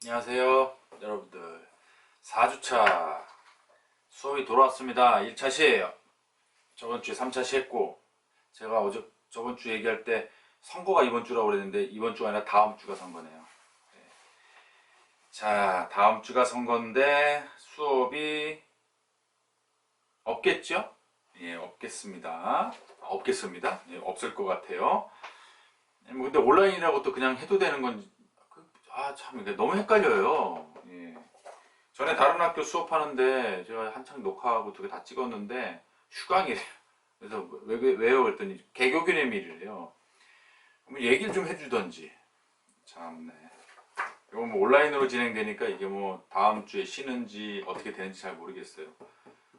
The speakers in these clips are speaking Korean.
안녕하세요 여러분들. 4주차 수업이 돌아왔습니다. 1차 시에요. 저번주에 3차 시 했고 제가 어제 저번주 얘기할 때 선거가 이번주라고 그랬는데 이번주가 아니라 다음주가 선거네요. 네. 자 다음주가 선거인데 수업이 없겠죠? 예 없겠습니다. 없겠습니다. 예, 없을 것 같아요. 뭐 근데 온라인이라고 또 그냥 해도 되는 건지 아, 참, 이게 너무 헷갈려요. 예. 전에 다른 학교 수업하는데 제가 한창 녹화하고 두 개 다 찍었는데 휴강이래요. 그래서 왜, 왜, 왜요? 그랬더니 개교기념일이래요. 그럼 얘기를 좀 해주던지. 참네. 이거 뭐 온라인으로 진행되니까 이게 뭐 다음 주에 쉬는지 어떻게 되는지 잘 모르겠어요.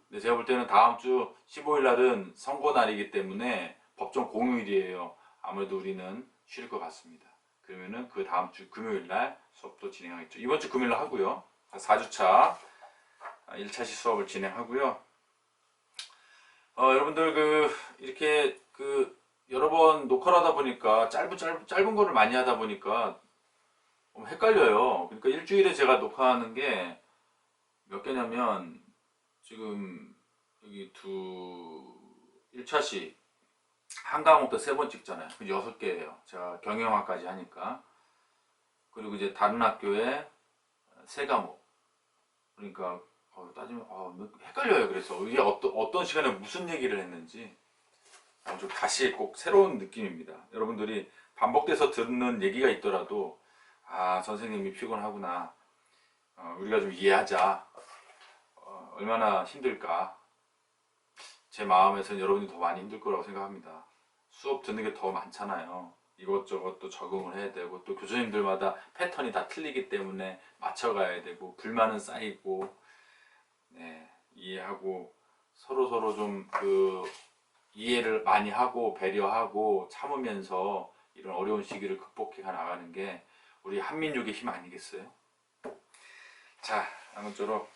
근데 제가 볼 때는 다음 주 15일 날은 선거 날이기 때문에 법정 공휴일이에요. 아무래도 우리는 쉴 것 같습니다. 그러면은 그 다음 주 금요일 날 수업도 진행하겠죠. 이번 주 금요일 날 하고요. 4주차 1차 시 수업을 진행하고요. 어, 여러분들 그 이렇게 그 여러 번 녹화를 하다 보니까 짧은 짧은 짧은 거를 많이 하다 보니까 좀 헷갈려요. 그러니까 일주일에 제가 녹화하는 게 몇 개냐면 지금 여기 두 1차 시 한 과목도 세 번 찍잖아요. 그 여섯 개예요. 제가 경영학까지 하니까. 그리고 이제 다른 학교에 세 과목. 그러니까 어, 따지면 어, 헷갈려요. 그래서 이게 어떤 어떤 시간에 무슨 얘기를 했는지 어, 좀 다시 꼭 새로운 느낌입니다. 여러분들이 반복돼서 듣는 얘기가 있더라도 아 선생님이 피곤하구나. 어, 우리가 좀 이해하자. 어, 얼마나 힘들까. 제 마음에서는 여러분이 더 많이 힘들 거라고 생각합니다. 수업 듣는 게 더 많잖아요. 이것저것 또 적응을 해야 되고 또 교수님들마다 패턴이 다 틀리기 때문에 맞춰가야 되고 불만은 쌓이고 네, 이해하고 서로 서로 좀 그 이해를 많이 하고 배려하고 참으면서 이런 어려운 시기를 극복해 나가는 게 우리 한민족의 힘 아니겠어요? 자 아무쪼록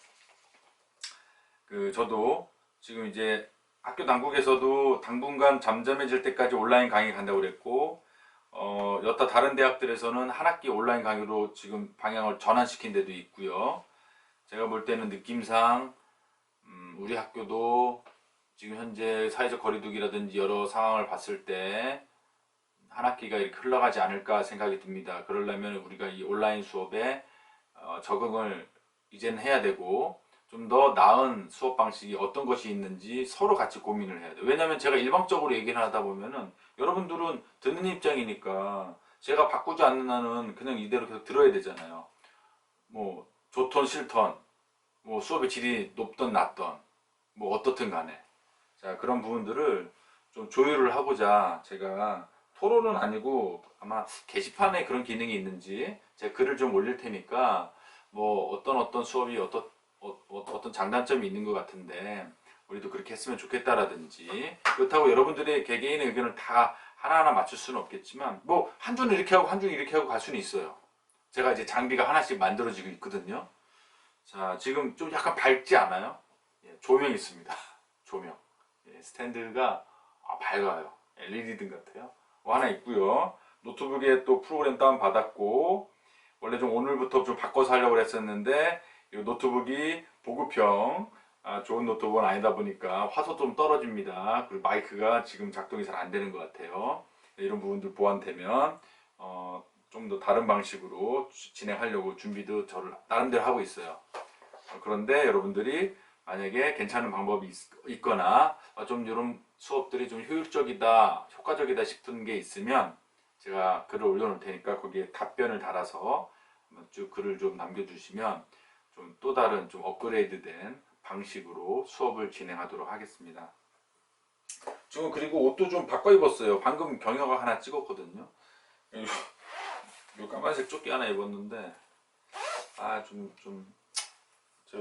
그 저도 지금 이제 학교 당국에서도 당분간 잠잠해질 때까지 온라인 강의 간다고 그랬고 어, 여타 다른 대학들에서는 한 학기 온라인 강의로 지금 방향을 전환시킨 데도 있고요. 제가 볼 때는 느낌상 음, 우리 학교도 지금 현재 사회적 거리두기라든지 여러 상황을 봤을 때 한 학기가 이렇게 흘러가지 않을까 생각이 듭니다. 그러려면 우리가 이 온라인 수업에 어, 적응을 이제는 해야 되고 좀 더 나은 수업 방식이 어떤 것이 있는지 서로 같이 고민을 해야 돼요. 왜냐하면 제가 일방적으로 얘기를 하다 보면은 여러분들은 듣는 입장이니까 제가 바꾸지 않는 한은 그냥 이대로 계속 들어야 되잖아요. 뭐 좋던 싫던 뭐 수업의 질이 높던 낮던 뭐 어떻든 간에 자 그런 부분들을 좀 조율을 하고자 제가 토론은 아니고 아마 게시판에 그런 기능이 있는지 제가 글을 좀 올릴 테니까 뭐 어떤 어떤 수업이 어떤 어, 떤 장단점이 있는 것 같은데 우리도 그렇게 했으면 좋겠다라든지 그렇다고 여러분들의 개개인의 의견을 다 하나하나 맞출 수는 없겠지만 뭐한 주는 이렇게 하고 한 주는 이렇게 하고 갈 수는 있어요. 제가 이제 장비가 하나씩 만들어지고 있거든요. 자 지금 좀 약간 밝지 않아요? 예, 조명 있습니다. 조명 예, 스탠드가 아, 밝아요. LED 등 같아요. 뭐 하나 있고요. 노트북에 또 프로그램 다운 받았고 원래 좀 오늘부터 좀 바꿔서 하려고 했었는데 이 노트북이 보급형 아, 좋은 노트북은 아니다 보니까 화소 좀 떨어집니다. 그리고 마이크가 지금 작동이 잘 안 되는 것 같아요. 이런 부분들 보완되면 어, 좀 더 다른 방식으로 주- 진행하려고 준비도 저를 나름대로 하고 있어요. 어, 그런데 여러분들이 만약에 괜찮은 방법이 있, 거나 좀 이런 수업들이 좀 효율적이다, 효과적이다 싶은 게 있으면 제가 글을 올려놓을 테니까 거기에 답변을 달아서 쭉 글을 좀 남겨주시면 좀 또 다른 좀 업그레이드된 방식으로 수업을 진행하도록 하겠습니다. 지금 그리고 옷도 좀 바꿔 입었어요. 방금 경영학 하나 찍었거든요. 요, 요 까만색 조끼 하나 입었는데 아좀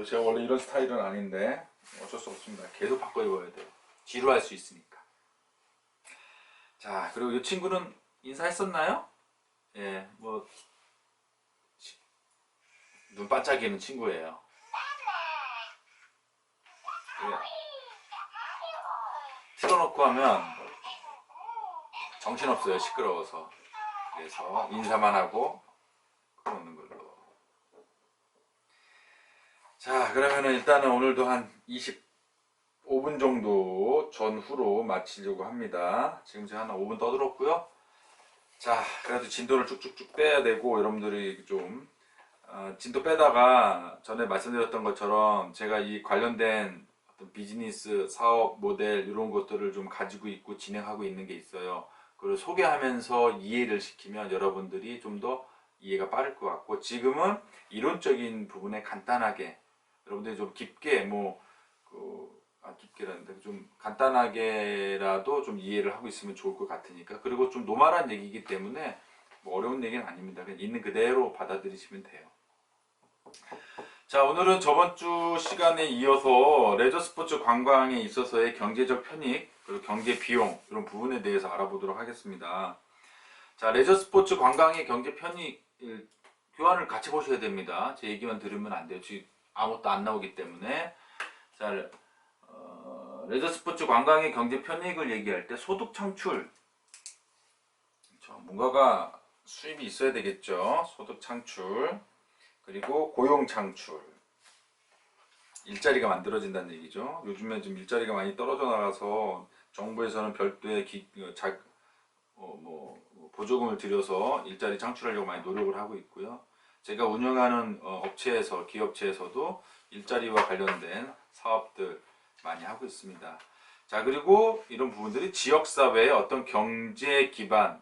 제가 원래 이런 스타일은 아닌데 어쩔 수 없습니다. 계속 바꿔 입어야 돼요. 지루할 수 있으니까. 자 그리고 이 친구는 인사했었나요? 예, 뭐 눈 반짝이는 친구예요. 예. 틀어놓고 하면 정신없어요. 시끄러워서. 그래서 인사만 하고 끊는 걸로. 자, 그러면은 일단은 오늘도 한 25분 정도 전후로 마치려고 합니다. 지금 제가 한 5분 떠들었고요. 자, 그래도 진도를 쭉쭉쭉 빼야 되고 여러분들이 좀 어, 진도 빼다가 전에 말씀드렸던 것처럼 제가 이 관련된 어떤 비즈니스 사업 모델 이런 것들을 좀 가지고 있고 진행하고 있는 게 있어요. 그걸 소개하면서 이해를 시키면 여러분들이 좀 더 이해가 빠를 것 같고 지금은 이론적인 부분에 간단하게 여러분들이 좀 깊게 뭐 그, 아, 깊게라는데 좀 간단하게라도 좀 이해를 하고 있으면 좋을 것 같으니까 그리고 좀 노멀한 얘기이기 때문에 뭐 어려운 얘기는 아닙니다. 그냥 있는 그대로 받아들이시면 돼요. 자 오늘은 저번 주 시간에 이어서 레저 스포츠 관광에 있어서의 경제적 편익 그리고 경제 비용 이런 부분에 대해서 알아보도록 하겠습니다. 자 레저 스포츠 관광의 경제 편익 일- 교환을 같이 보셔야 됩니다. 제 얘기만 들으면 안 돼요. 지금 아무것도 안 나오기 때문에 자 어, 레저 스포츠 관광의 경제 편익을 얘기할 때 소득 창출. 뭔가가 수입이 있어야 되겠죠. 소득 창출 그리고 고용 창출 일자리가 만들어진다는 얘기죠. 요즘에 좀 일자리가 많이 떨어져 나가서 정부에서는 별도의 기, 어, 자, 어, 뭐, 뭐 보조금을 들여서 일자리 창출하려고 많이 노력을 하고 있고요. 제가 운영하는 어, 업체에서 기업체에서도 일자리와 관련된 사업들 많이 하고 있습니다. 자 그리고 이런 부분들이 지역 사회의 어떤 경제 기반,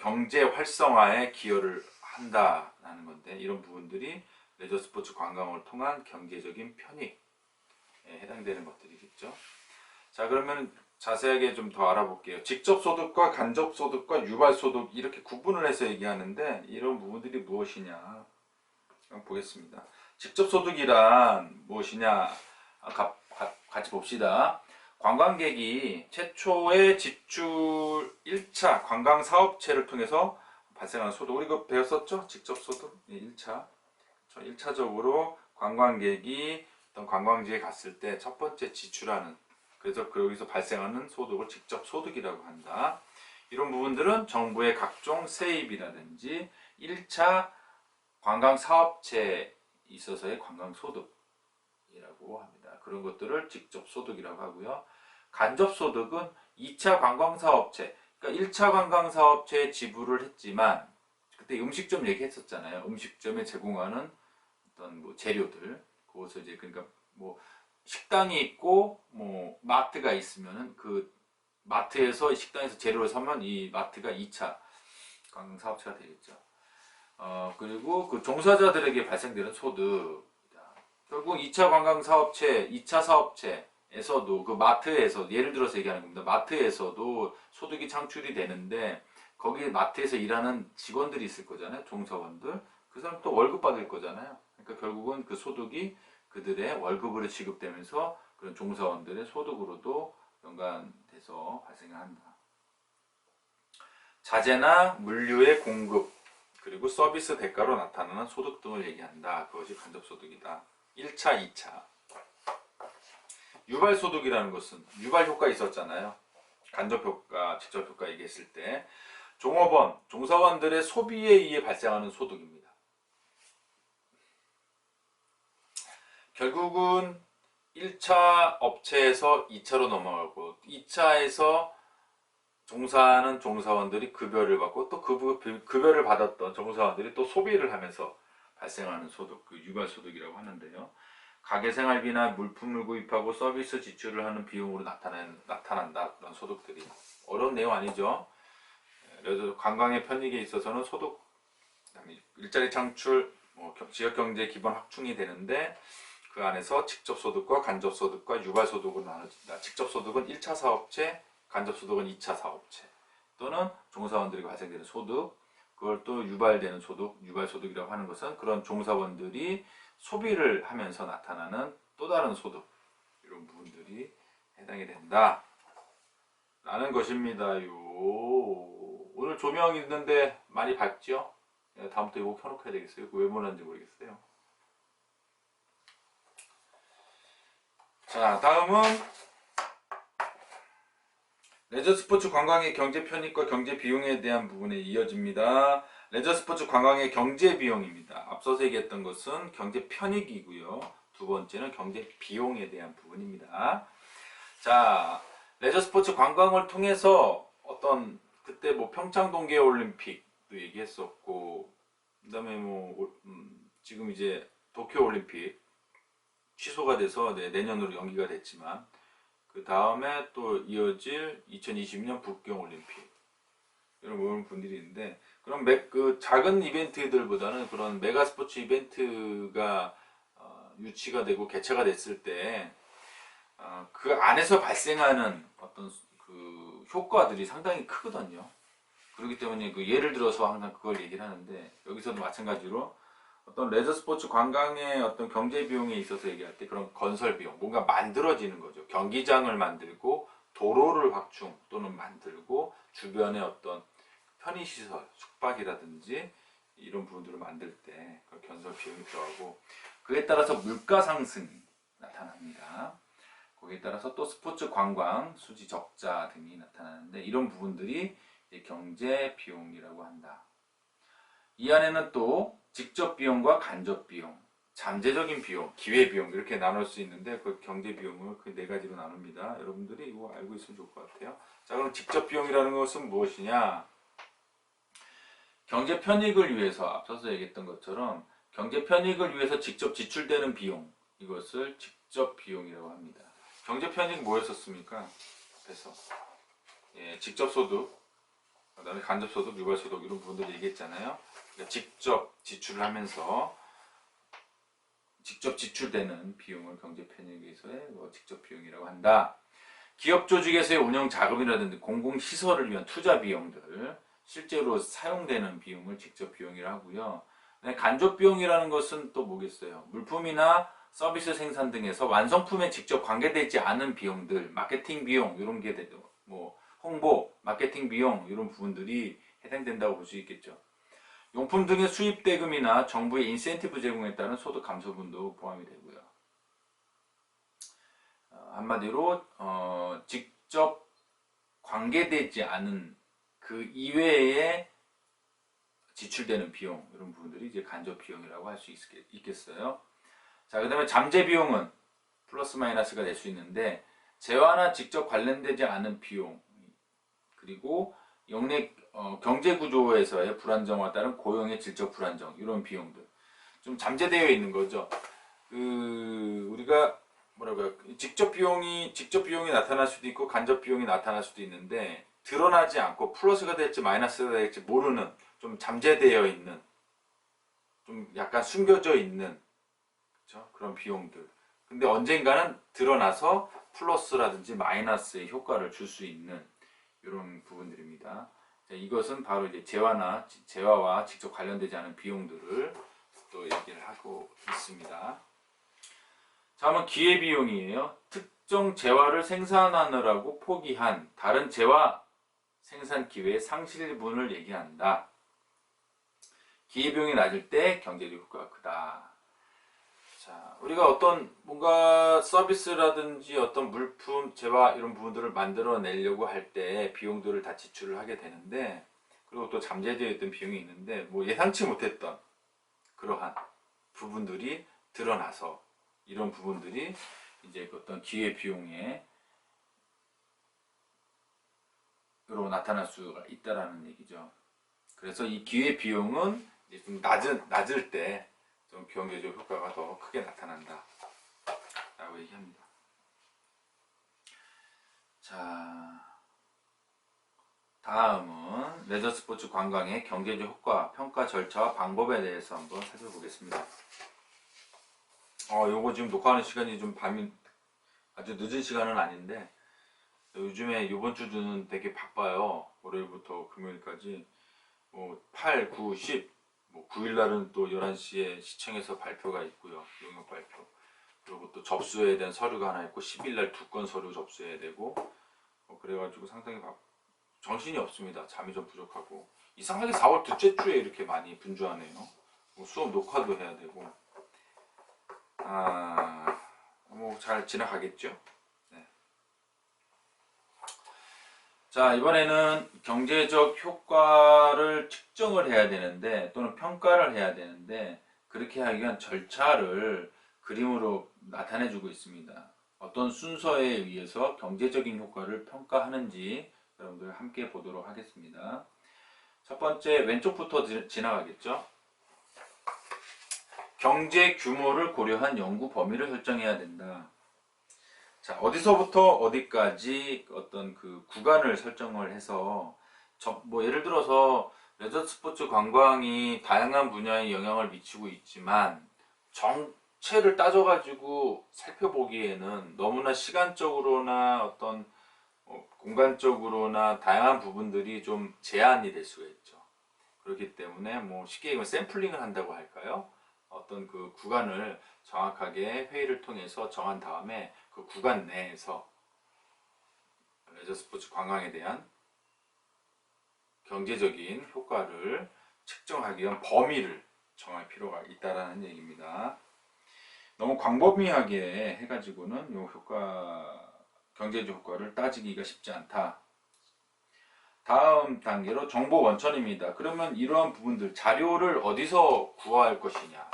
경제 활성화에 기여를 한다 라는 건데 이런 부분들이 레저 스포츠 관광을 통한 경제적인 편익에 해당되는 것들이겠죠. 자 그러면 자세하게 좀 더 알아볼게요. 직접 소득과 간접 소득과 유발 소득 이렇게 구분을 해서 얘기하는데 이런 부분들이 무엇이냐 보겠습니다. 직접 소득이란 무엇이냐 아, 같이 봅시다. 관광객이 최초의 지출 1차 관광 사업체를 통해서 발생하는 소득 우리 이거 배웠었죠? 직접 소득 1차 1차적으로 관광객이 어떤 관광지에 갔을 때 첫 번째 지출하는 그래서 그 여기서 발생하는 소득을 직접 소득이라고 한다. 이런 부분들은 정부의 각종 세입이라든지 1차 관광 사업체에 있어서의 관광 소득이라고 합니다. 그런 것들을 직접 소득이라고 하고요. 간접 소득은 2차 관광 사업체, 그러니까 1차 관광 사업체에 지불을 했지만 그때 음식점 얘기했었잖아요. 음식점에 제공하는 어떤 뭐 재료들, 그것을 이제 그러니까 뭐 식당이 있고 뭐 마트가 있으면은 그 마트에서 식당에서 재료를 사면 이 마트가 2차 관광 사업체가 되겠죠. 어 그리고 그 종사자들에게 발생되는 소득 결국 2차 관광 사업체, 2차 사업체 에서도 그 마트에서 예를 들어서 얘기하는 겁니다. 마트에서도 소득이 창출이 되는데 거기 마트에서 일하는 직원들이 있을 거잖아요. 종사원들. 그 사람 또 월급 받을 거잖아요. 그러니까 결국은 그 소득이 그들의 월급으로 지급되면서 그런 종사원들의 소득으로도 연관돼서 발생한다. 자재나 물류의 공급 그리고 서비스 대가로 나타나는 소득 등을 얘기한다. 그것이 간접소득이다. 1차, 2차. 유발 소득이라는 것은 유발 효과 있었잖아요. 간접 효과, 직접 효과 얘기했을 때 종업원, 종사원들의 소비에 의해 발생하는 소득입니다. 결국은 1차 업체에서 2차로 넘어가고 2차에서 종사하는 종사원들이 급여를 받고 또 그 급여를 받았던 종사원들이 또 소비를 하면서 발생하는 소득, 그 유발소득이라고 하는데요. 가게 생활비나 물품을 구입하고 서비스 지출을 하는 비용으로 나타난, 나타난다. 그런 소득들이. 어려운 내용 아니죠. 그래도 관광의 편익에 있어서는 소득, 일자리 창출, 뭐 겨- 지역 경제 기반 확충이 되는데 그 안에서 직접 소득과 간접 소득과 유발 소득으로 나눠진다. 직접 소득은 1차 사업체, 간접 소득은 2차 사업체 또는 종사원들이 발생되는 소득, 그걸 또 유발되는 소득, 유발 소득이라고 하는 것은 그런 종사원들이 소비를 하면서 나타나는 또 다른 소득 이런 부분들이 해당이 된다. 라는 것입니다요. 오늘 조명 있는데 많이 봤죠? 예, 다음부터 이거 켜놓고 해야 되겠어요. 왜 몰랐는지 모르겠어요. 자, 다음은 레저 스포츠 관광의 경제 편익과 경제 비용에 대한 부분에 이어집니다. 레저 스포츠 관광의 경제 비용입니다. 앞서서 얘기했던 것은 경제 편익이고요. 두 번째는 경제 비용에 대한 부분입니다. 자, 레저 스포츠 관광을 통해서 어떤 그때 뭐 평창 동계 올림픽도 얘기했었고 그다음에 뭐 올- 음, 지금 이제 도쿄 올림픽 취소가 돼서 네, 내년으로 연기가 됐지만 그 다음에 또 이어질 2020년 북경 올림픽 이런 분들이 있는데 그런 매- 그 작은 이벤트들보다는 그런 메가 스포츠 이벤트가 어, 유치가 되고 개최가 됐을 때 어, 그 안에서 발생하는 어떤 그 효과들이 상당히 크거든요. 그렇기 때문에 그 예를 들어서 항상 그걸 얘기를 하는데 여기서도 마찬가지로 어떤 레저 스포츠 관광의 어떤 경제 비용에 있어서 얘기할 때 그런 건설 비용, 뭔가 만들어지는 거죠. 경기장을 만들고 도로를 확충 또는 만들고 주변에 어떤 편의시설, 숙박이라든지 이런 부분들을 만들 때 그 건설 비용이 들어가고 그에 따라서 물가 상승이 나타납니다. 거기에 따라서 또 스포츠 관광 수지 적자 등이 나타나는데 이런 부분들이 경제 비용이라고 한다. 이 안에는 또 직접 비용과 간접 비용, 잠재적인 비용, 기회 비용 이렇게 나눌 수 있는데 그 경제 비용을 그 네 가지로 나눕니다. 여러분들이 이거 알고 있으면 좋을 것 같아요. 자 그럼 직접 비용이라는 것은 무엇이냐? 경제 편익을 위해서 앞서서 얘기했던 것처럼 경제 편익을 위해서 직접 지출되는 비용 이것을 직접 비용이라고 합니다. 경제 편익 뭐였었습니까? 앞에서 예, 직접 소득, 그다음에 간접 소득, 유발 소득 이런 부분들 얘기했잖아요. 그러니까 직접 지출을 하면서 직접 지출되는 비용을 경제 편익에서의 뭐 직접 비용이라고 한다. 기업 조직에서의 운영 자금이라든지 공공 시설을 위한 투자 비용들 실제로 사용되는 비용을 직접 비용이라고 하고요. 네, 간접 비용이라는 것은 또 뭐겠어요? 물품이나 서비스 생산 등에서 완성품에 직접 관계되지 않은 비용들, 마케팅 비용 이런 게. 뭐 홍보, 마케팅 비용 이런 부분들이 해당된다고 볼 수 있겠죠. 용품 등의 수입 대금이나 정부의 인센티브 제공에 따른 소득 감소분도 포함이 되고요. 어, 한마디로 어, 직접 관계되지 않은 그 이외에 지출되는 비용 이런 부분들이 이제 간접 비용이라고 할 수 있겠어요. 자, 그다음에 잠재 비용은 플러스 마이너스가 될 수 있는데 재화나 직접 관련되지 않은 비용 그리고 영내 어, 경제 구조에서의 불안정화 따른 고용의 질적 불안정 이런 비용들 좀 잠재되어 있는 거죠. 그 우리가 뭐라고 요 직접 비용이 직접 비용이 나타날 수도 있고 간접 비용이 나타날 수도 있는데 드러나지 않고 플러스가 될지 마이너스가 될지 모르는 좀 잠재되어 있는 좀 약간 숨겨져 있는 그렇죠? 그런 비용들. 근데 언젠가는 드러나서 플러스라든지 마이너스의 효과를 줄 수 있는 이런 부분들입니다. 자, 이것은 바로 이제 재화나 재화와 직접 관련되지 않은 비용들을 또 얘기를 하고 있습니다. 자, 한번 기회 비용이에요. 특정 재화를 생산하느라고 포기한 다른 재화 생산 기회의 상실분을 얘기한다. 기회비용이 낮을 때 경제적 효과가 크다. 자, 우리가 어떤 뭔가 서비스라든지 어떤 물품, 재화 이런 부분들을 만들어내려고 할 때 비용들을 다 지출을 하게 되는데 그리고 또 잠재되어 있던 비용이 있는데 뭐 예상치 못했던 그러한 부분들이 드러나서 이런 부분들이 이제 그 어떤 기회 비용 에 으로 나타날 수가 있다라는 얘기죠. 그래서 이 기회 비용은 좀 낮은 낮을 때좀 경제적 효과가 더 크게 나타난다. 라고 얘기합니다. 자, 다음은 레저 스포츠 관광의 경제적 효과, 평가 절차와 방법에 대해서 한번 살펴보겠습니다. 어, 요거 지금 녹화하는 시간이 좀 밤이 아주 늦은 시간은 아닌데 요즘에 이번 주는 되게 바빠요. 월요일부터 금요일까지 뭐 8, 9, 10, 뭐 9일 날은 또 11시에 시청에서 발표가 있고요. 용역 발표. 그리고 또 접수해야 되는 서류가 하나 있고 10일 날 두 건 서류 접수해야 되고 뭐 그래가지고 상당히 바, 정신이 없습니다. 잠이 좀 부족하고 이상하게 4월 둘째 주에 이렇게 많이 분주하네요. 뭐 수업 녹화도 해야 되고 아 뭐 잘 지나가겠죠. 자, 이번에는 경제적 효과를 측정을 해야 되는데, 또는 평가를 해야 되는데, 그렇게 하기 위한 절차를 그림으로 나타내 주고 있습니다. 어떤 순서에 의해서 경제적인 효과를 평가하는지 여러분들 함께 보도록 하겠습니다. 첫 번째, 왼쪽부터 지- 지나가겠죠? 경제 규모를 고려한 연구 범위를 설정해야 된다. 자, 어디서부터 어디까지 어떤 그 구간을 설정을 해서 저, 뭐 예를 들어서 레저 스포츠 관광이 다양한 분야에 영향을 미치고 있지만 정체를 따져가지고 살펴보기에는 너무나 시간적으로나 어떤 어, 공간적으로나 다양한 부분들이 좀 제한이 될 수가 있죠. 그렇기 때문에 뭐 쉽게 얘기하면 샘플링을 한다고 할까요? 어떤 그 구간을 정확하게 회의를 통해서 정한 다음에 그 구간 내에서 레저 스포츠 관광에 대한 경제적인 효과를 측정하기 위한 범위를 정할 필요가 있다라는 얘기입니다. 너무 광범위하게 해가지고는 요 효과 경제적 효과를 따지기가 쉽지 않다. 다음 단계로 정보 원천입니다. 그러면 이러한 부분들 자료를 어디서 구할 것이냐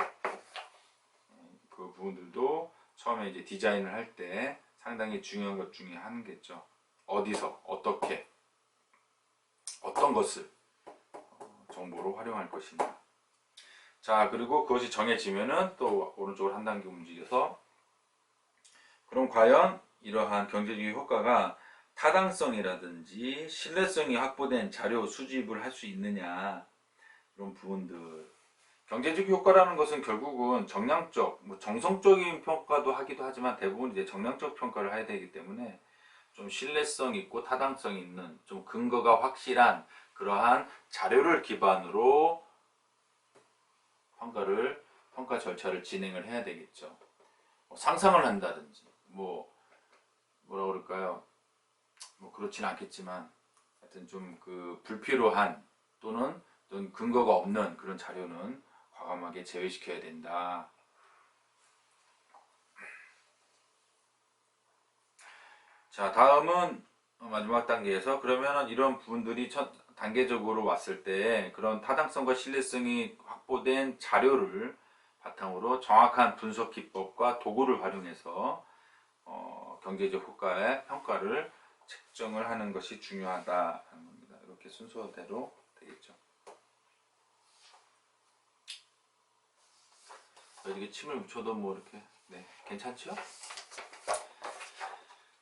그 부분들도 처음에 이제 디자인을 할 때 상당히 중요한 것 중에 하나겠죠. 어디서 어떻게 어떤 것을 어, 정보로 활용할 것이냐. 자 그리고 그것이 정해지면은 또 오른쪽으로 한 단계 움직여서 그럼 과연 이러한 경제적 효과가 타당성이라든지 신뢰성이 확보된 자료 수집을 할 수 있느냐 이런 부분들 경제적 효과라는 것은 결국은 정량적, 뭐 정성적인 평가도 하기도 하지만 대부분 이제 정량적 평가를 해야 되기 때문에 좀 신뢰성 있고 타당성 있는 좀 근거가 확실한 그러한 자료를 기반으로 평가를 평가 절차를 진행을 해야 되겠죠. 뭐 상상을 한다든지 뭐 뭐라 그럴까요? 뭐 그렇지는 않겠지만 하여튼 좀 그 불필요한 또는 또는 근거가 없는 그런 자료는 과감하게 제외시켜야 된다. 자, 다음은 마지막 단계에서 그러면은 이런 부분들이 첫 단계적으로 왔을 때 그런 타당성과 신뢰성이 확보된 자료를 바탕으로 정확한 분석 기법과 도구를 활용해서 어, 경제적 효과의 평가를 측정을 하는 것이 중요하다는 겁니다. 이렇게 순서대로 되겠죠. 이렇게 침을 묻혀도 뭐 이렇게 네 괜찮죠?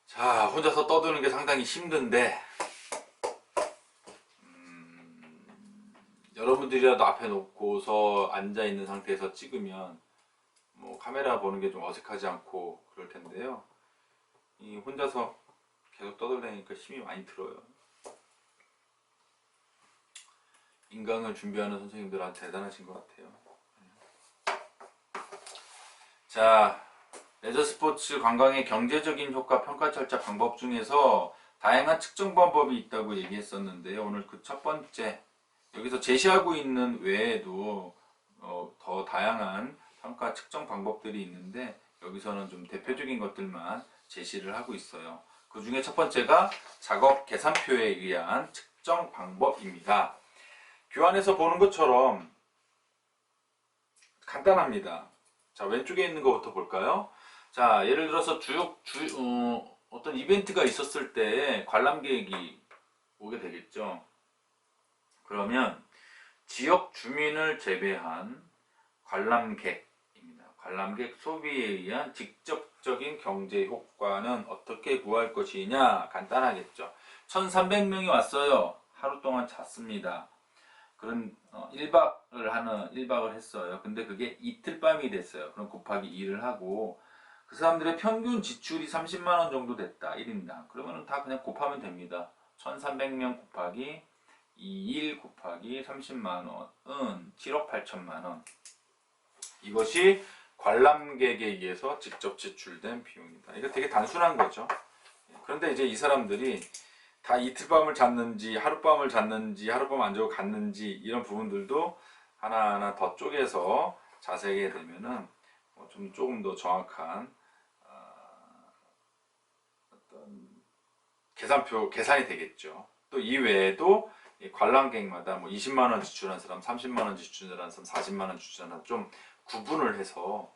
자 혼자서 떠드는 게 상당히 힘든데 음, 여러분들이라도 앞에 놓고서 앉아 있는 상태에서 찍으면 뭐 카메라 보는 게 좀 어색하지 않고 그럴 텐데요. 이 혼자서 계속 떠들다니까 힘이 많이 들어요. 인강을 준비하는 선생님들한테 대단하신 것 같아요. 자, 레저 스포츠 관광의 경제적인 효과 평가 절차 방법 중에서 다양한 측정 방법이 있다고 얘기했었는데요. 오늘 그 첫 번째 여기서 제시하고 있는 외에도 어, 더 다양한 평가 측정 방법들이 있는데 여기서는 좀 대표적인 것들만 제시를 하고 있어요. 그 중에 첫 번째가 작업 계산표에 의한 측정 방법입니다. 교환해서 보는 것처럼 간단합니다. 자, 왼쪽에 있는 것부터 볼까요? 자, 예를 들어서 주요, 주, 어, 어떤 이벤트가 있었을 때 관람객이 오게 되겠죠. 그러면 지역 주민을 제외한 관람객입니다. 관람객 소비에 의한 직접적인 경제 효과는 어떻게 구할 것이냐? 간단하겠죠. 1300명이 왔어요. 하루 동안 잤습니다. 그런 어, 1박을 하는 1박을 했어요. 근데 그게 이틀 밤이 됐어요. 그럼 곱하기 2를 하고 그 사람들의 평균 지출이 30만 원 정도 됐다. 1인당. 그러면 다 그냥 곱하면 됩니다. 1300명 곱하기 2일 곱하기 30만 원은 7억 8천만 원. 이것이 관람객에 의해서 직접 지출된 비용이다. 이거 되게 단순한 거죠. 그런데 이제 이 사람들이 다 이틀 밤을 잤는지 하룻밤을 잤는지 하룻밤 안 자고 갔는지 이런 부분들도 하나하나 더 쪼개서 자세하게 되면은 뭐좀 조금 더 정확한 아, 어떤 계산표 계산이 되겠죠. 또 이외에도 이 관람객마다 뭐 20만 원 지출한 사람, 30만 원 지출한 사람, 40만 원 지출한 사람 좀 구분을 해서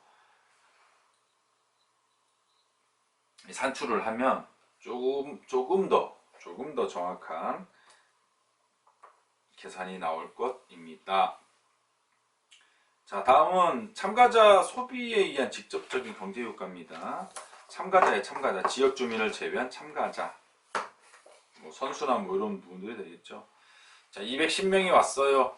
산출을 하면 조금 조금 더 조금 더 정확한 계산이 나올 것입니다. 자, 다음은 참가자 소비에 의한 직접적인 경제 효과입니다. 참가자의 참가자, 지역 주민을 제외한 참가자, 뭐 선수나 뭐 이런 부분들이 되겠죠. 자, 210명이 왔어요.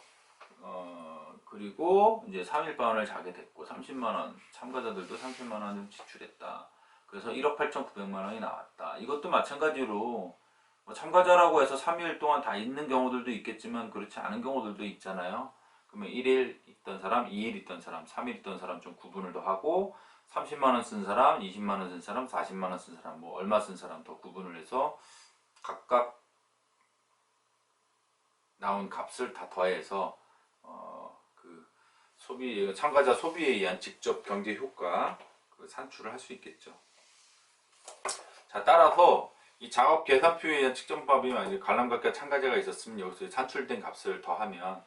어, 그리고 이제 3일 반을 자게 됐고 30만 원, 참가자들도 30만 원을 지출했다. 그래서 1억 8,900만 원이 나왔다. 이것도 마찬가지로 뭐 참가자라고 해서 3일 동안 다 있는 경우들도 있겠지만 그렇지 않은 경우들도 있잖아요. 그러면 1일 있던 사람, 2일 있던 사람, 3일 있던 사람 좀 구분을 더 하고 30만 원 쓴 사람, 20만 원 쓴 사람, 40만 원 쓴 사람, 뭐 얼마 쓴 사람 더 구분을 해서 각각 나온 값을 다 더해서 어, 그 소비 참가자 소비에 의한 직접 경제 효과 그 산출을 할 수 있겠죠. 자 따라서 이 작업 계산표에 의한 측정법이 만약에 관람객과 참가자가 있었으면 여기서 산출된 값을 더하면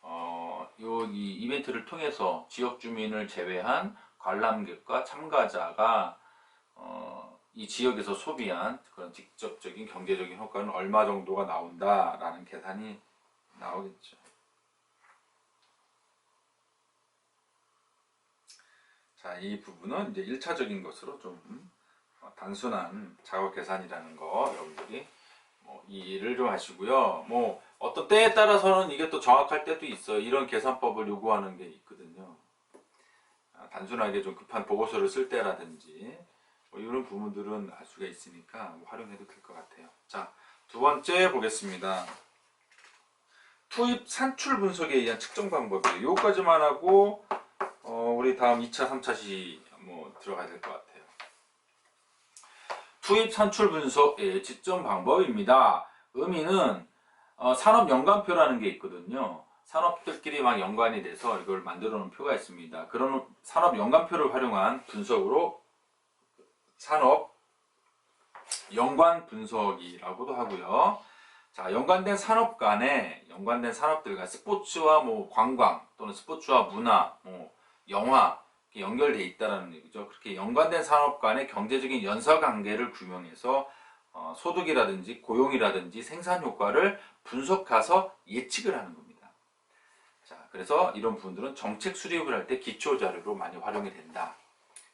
어, 요, 이 이벤트를 통해서 지역 주민을 제외한 관람객과 참가자가 어, 이 지역에서 소비한 그런 직접적인 경제적인 효과는 얼마 정도가 나온다라는 계산이 나오겠죠. 자, 이 부분은 이제 1차적인 것으로 좀 어, 단순한 작업 계산이라는 거 여러분들이 뭐 이해를 좀 하시고요. 뭐 어떤 때에 따라서는 이게 또 정확할 때도 있어요. 이런 계산법을 요구하는 게 있거든요. 아, 단순하게 좀 급한 보고서를 쓸 때라든지 뭐 이런 부분들은 알 수가 있으니까 뭐 활용해도 될 것 같아요. 자, 두 번째 보겠습니다. 투입 산출 분석에 의한 측정 방법이에요. 요까지만 하고 어, 우리 다음 2차, 3차 시 뭐 들어가야 될 것 같아요. 투입 산출 분석의 지점 방법입니다. 의미는 어, 산업 연관표라는 게 있거든요. 산업들끼리 막 연관이 돼서 이걸 만들어 놓은 표가 있습니다. 그런 산업 연관표를 활용한 분석으로 산업 연관 분석이라고도 하고요. 자, 연관된 산업 간에 연관된 산업들 간 스포츠와 뭐 관광 또는 스포츠와 문화, 뭐 영화 연결돼 있다라는 얘기죠. 그렇게 연관된 산업 간의 경제적인 연서 관계를 규명해서 어, 소득이라든지 고용이라든지 생산 효과를 분석해서 예측을 하는 겁니다. 자, 그래서 이런 부분들은 정책 수립을 할 때 기초 자료로 많이 활용이 된다.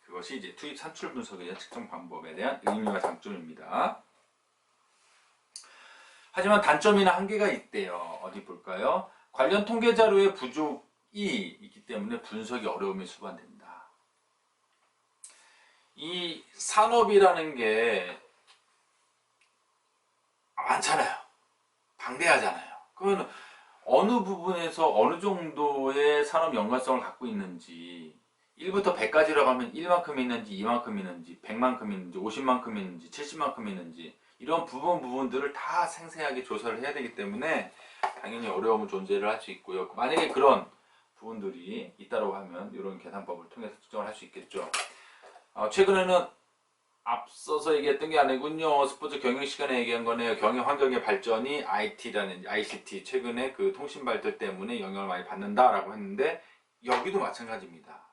그것이 이제 투입 산출 분석에 대한 측정 방법에 대한 의미와 장점입니다. 하지만 단점이나 한계가 있대요. 어디 볼까요? 관련 통계 자료의 부족이 있기 때문에 분석이 어려움이 수반된다. 이 산업이라는 게 많잖아요. 방대하잖아요. 그러면 어느 부분에서 어느 정도의 산업 연관성을 갖고 있는지 1부터 100까지라고 하면 1만큼 있는지 2만큼 있는지 100만큼 있는지 50만큼 있는지 70만큼 있는지 이런 부분 부분들을 다 생생하게 조사를 해야 되기 때문에 당연히 어려움은 존재를 할 수 있고요. 만약에 그런 부분들이 있다고 하면 이런 계산법을 통해서 측정을 할 수 있겠죠. 어, 최근에는 앞서서 얘기했던 게 아니군요. 스포츠 경영 시간에 얘기한 거네요. 경영 환경의 발전이 IT라는 ICT 최근에 그 통신 발달 때문에 영향을 많이 받는다라고 했는데 여기도 마찬가지입니다.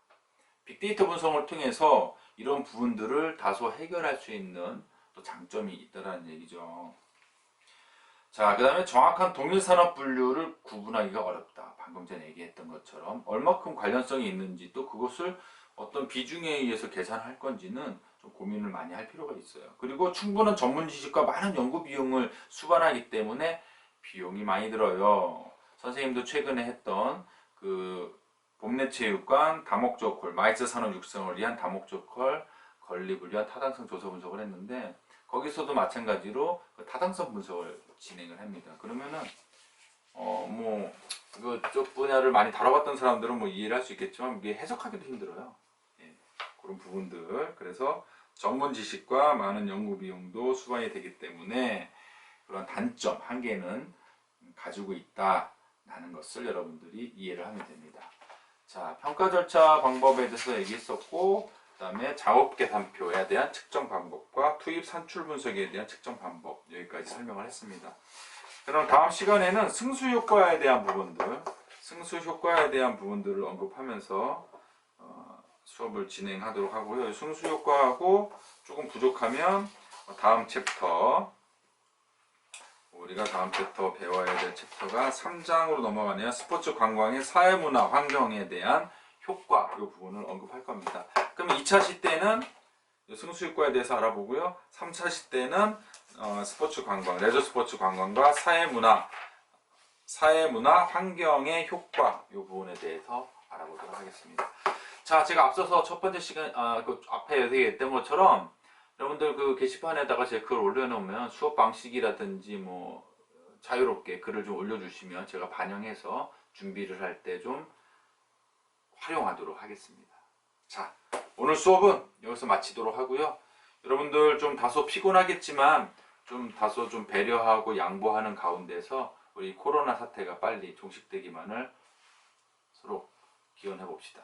빅데이터 분석을 통해서 이런 부분들을 다소 해결할 수 있는 또 장점이 있다라는 얘기죠. 자, 그 다음에 정확한 동일 산업 분류를 구분하기가 어렵다. 방금 전에 얘기했던 것처럼 얼마큼 관련성이 있는지 또 그것을 어떤 비중에 의해서 계산할 건지는 좀 고민을 많이 할 필요가 있어요. 그리고 충분한 전문 지식과 많은 연구 비용을 수반하기 때문에 비용이 많이 들어요. 선생님도 최근에 했던 그 봄내체육관 다목적 콜, 마이스 산업 육성을 위한 다목적 콜 건립을 위한 타당성 조사 분석을 했는데 거기서도 마찬가지로 그 타당성 분석을 진행을 합니다. 그러면은 어뭐 그쪽 분야를 많이 다뤄봤던 사람들은 뭐 이해를 할 수 있겠지만 이게 해석하기도 힘들어요. 예, 그런 부분들 그래서 전문 지식과 많은 연구 비용도 수반이 되기 때문에 그런 단점 한계는 가지고 있다라는 것을 여러분들이 이해를 하면 됩니다. 자 평가 절차 방법에 대해서 얘기했었고 그 다음에 작업 계산표에 대한 측정 방법과 투입 산출 분석에 대한 측정 방법 여기까지 설명을 했습니다. 그럼 다음 시간에는 승수 효과에 대한 부분들, 승수 효과에 대한 부분들을 언급하면서 어, 수업을 진행하도록 하고요. 승수 효과하고 조금 부족하면 다음 챕터 우리가 다음 챕터 배워야 될 챕터가 3장으로 넘어가네요. 스포츠 관광의 사회문화 환경에 대한 효과 이 부분을 언급할 겁니다. 그러면 2차 시 때는 승수 효과에 대해서 알아보고요. 3차 시 때는 어, 스포츠 관광, 레저 스포츠 관광과 사회문화, 사회문화 환경의 효과 이 부분에 대해서 알아보도록 하겠습니다. 자, 제가 앞서서 첫 번째 시간, 아, 그 앞에 얘기했던 것처럼 여러분들 그 게시판에다가 제 글 올려놓으면 수업 방식이라든지 뭐 자유롭게 글을 좀 올려주시면 제가 반영해서 준비를 할 때 좀 활용하도록 하겠습니다. 자, 오늘 수업은 여기서 마치도록 하고요. 여러분들 좀 다소 피곤하겠지만 좀 다소 좀 배려하고 양보하는 가운데서 우리 코로나 사태가 빨리 종식되기만을 서로 기원해 봅시다.